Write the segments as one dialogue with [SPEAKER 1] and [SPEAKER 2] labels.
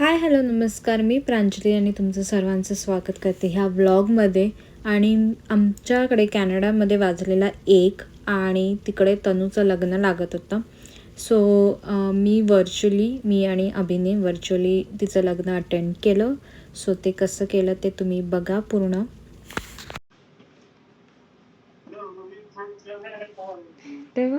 [SPEAKER 1] Hi hello नमस्कार. मी प्रांजली आणि तुमचं सर्वांचं स्वागत करते ह्या व्लॉगमध्ये. आणि आमच्याकडे कॅनडामध्ये वाजलेला एक आणि तिकडे तनूचं लग्न लागत होतं. सो मी व्हर्च्युअली मी आणि अभिने व्हर्च्युअली तिचं लग्न अटेंड केलं. सो ते कसं केलं ते तुम्ही बघा पूर्ण. तेव्हा?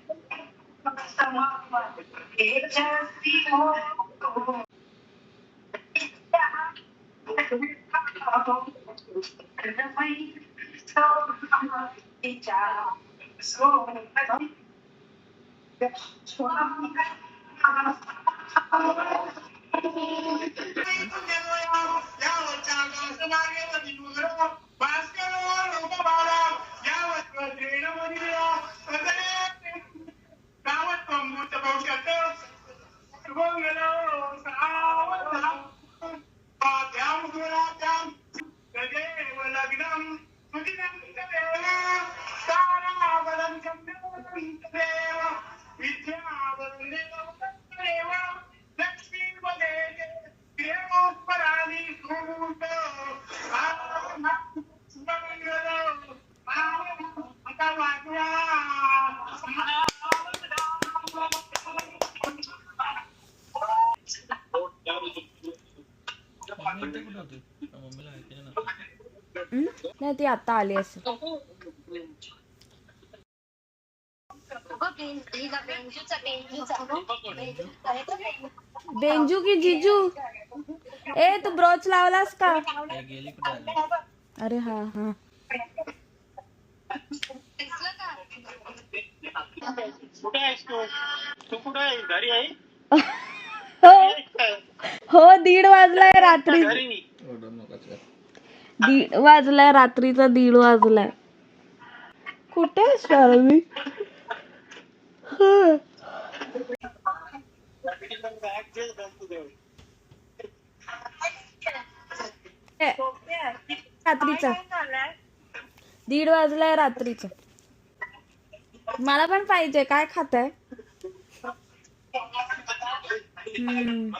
[SPEAKER 1] Janganlah senang, ya, lagi muda, pasti Allah lupa marah. Janganlah tidak mau. हं? नाही ती आता आली असेल बेंजू की जिजू। ए तू ब्रोच लावलास का अरे हा हा।
[SPEAKER 2] कुठे आहेस तू तू कुठे आहे? घरी आहे?
[SPEAKER 1] हो हो दीड वाजलाय रात्री।
[SPEAKER 2] घरी.
[SPEAKER 1] दीड वाजलाय रात्रीचा दीड वाजलाय. कुठे हं. ए, रात्रीचा. दीड वाजलाय रात्रीचा. मला पण पाहिजे काय खाताय? हम्म.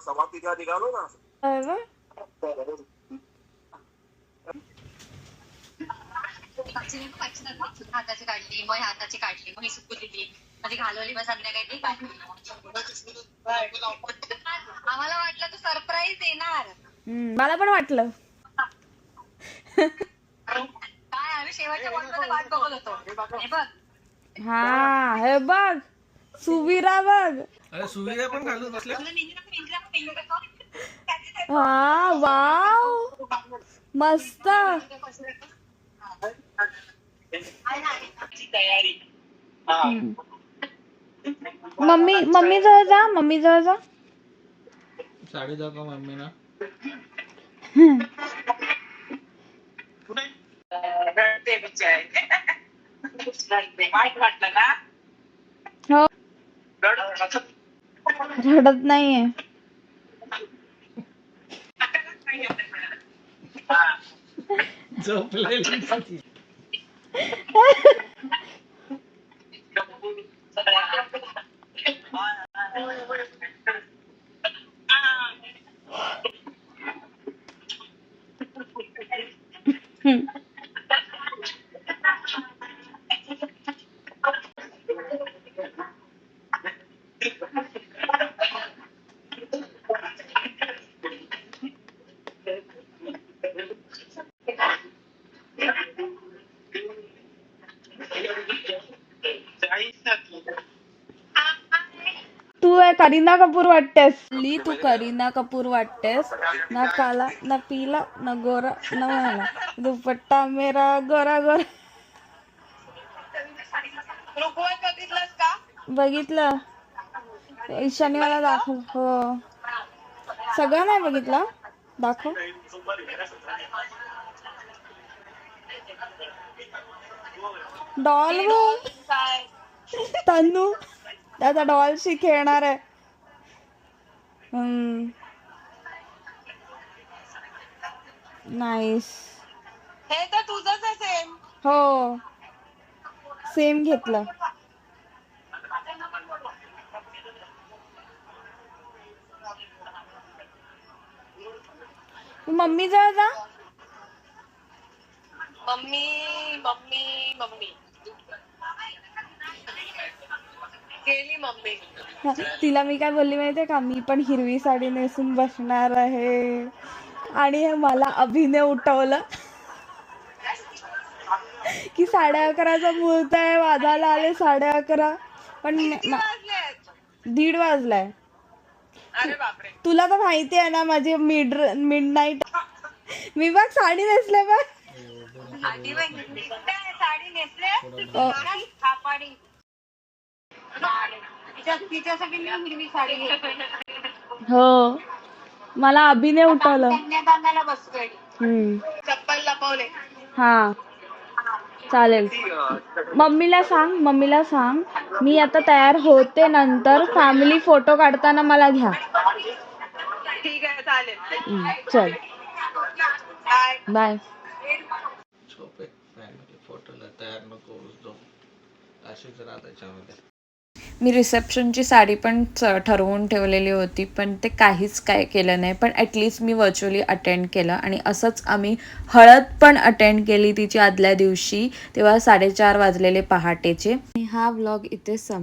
[SPEAKER 3] समाप्तीला निघालो ना?
[SPEAKER 4] हाताची काढली मग हाताची काढली मग ही सुकू दिली मध्ये घालवली मग संध्याकाळी आम्हाला वाटलं तू सरप्राईज देणार.
[SPEAKER 1] मला पण वाटलं.
[SPEAKER 4] काय आम्ही शेवटच्या वाट बघत होतो. हे बघ.
[SPEAKER 1] हा हे बघ. सुविरा बघ.
[SPEAKER 5] अरे सुविधा पण घालून बसले
[SPEAKER 4] तुला मेहंदी नको, मेहंदी नको, मेहंदी नको.
[SPEAKER 1] हा वाव. मस्त.
[SPEAKER 2] तयारी
[SPEAKER 1] मम्मी मम्मी जवळ जा मम्मी जवळ जा.
[SPEAKER 5] साडी दाखव मम्मी ना
[SPEAKER 2] वाईट वाटलं ना रडत
[SPEAKER 1] नाहीये.
[SPEAKER 5] झोपलेली
[SPEAKER 1] हम्म.
[SPEAKER 6] तू आहे करीना कपूर वाटतेस. ली तू करीना कपूर वाटतेस. ना काला ना पीला ना गोरा ना मला. दुपट्टा मेरा गोरा गोरा. बघितलं? शनिवारला दाखव. हो. सगळं नाही बघितलं? दाखव. डॉल तन्नू. त्याचा डॉलशी खेळणार आहे. नाईस
[SPEAKER 4] हे तर तुझंच आहे सेम
[SPEAKER 6] हो. सेम घेतलं. मम्मी जवळ जा.
[SPEAKER 4] Mummy mummy mummy. गेली मम्मी.
[SPEAKER 6] तिला मी काय बोलली माहितीये का? मी पण हिरवी साडी नेसून बसणार आहे. आणि हे मला अभिनय उठवलं. की साडे अकराचा मुहूर्त आहे वाजायला आले साडे अकरा. पण म- म-
[SPEAKER 4] वाजलेत.
[SPEAKER 6] दीड वाजलाय.
[SPEAKER 4] अरे बापरे.
[SPEAKER 6] तुला तर माहिती आहे ना माझी मिड मिड नाईट मी बघ साडी नेसले बघ.
[SPEAKER 4] साडी नेसले.
[SPEAKER 6] अ,
[SPEAKER 4] थापाडी तिच्या- तिच्यासाठी मी हिरवी साडी घेतली
[SPEAKER 6] हो. मला अभिनय उठवलं.
[SPEAKER 4] कन्यादानाला बसतोय
[SPEAKER 6] हम्म.
[SPEAKER 4] चप्पल लपवले
[SPEAKER 6] हा. चालेल. मम्मीला सांग मम्मीला सांग. मी आता तयार होते नंतर. फॅमिली फोटो काढताना मला घ्या.
[SPEAKER 4] ठीक आहे चालेल
[SPEAKER 6] हम्म, चल.
[SPEAKER 4] बाय.
[SPEAKER 6] बाय
[SPEAKER 5] झोप फोटोला तयार नको जाऊ अशीच त्याच्यामध्ये
[SPEAKER 6] मी रिसेप्शनची साडी पण च- ठरवून ठेवलेली होती पण ते काहीच काय केलं नाही. पण ॲटलिस्ट मी व्हर्च्युअली अटेंड केलं आणि असंच आम्ही हळद पण अटेंड केली तिची आदल्या दिवशी तेव्हा साडेचार वाजलेले पहाटेचे. आणि हा व्लॉग इथे सम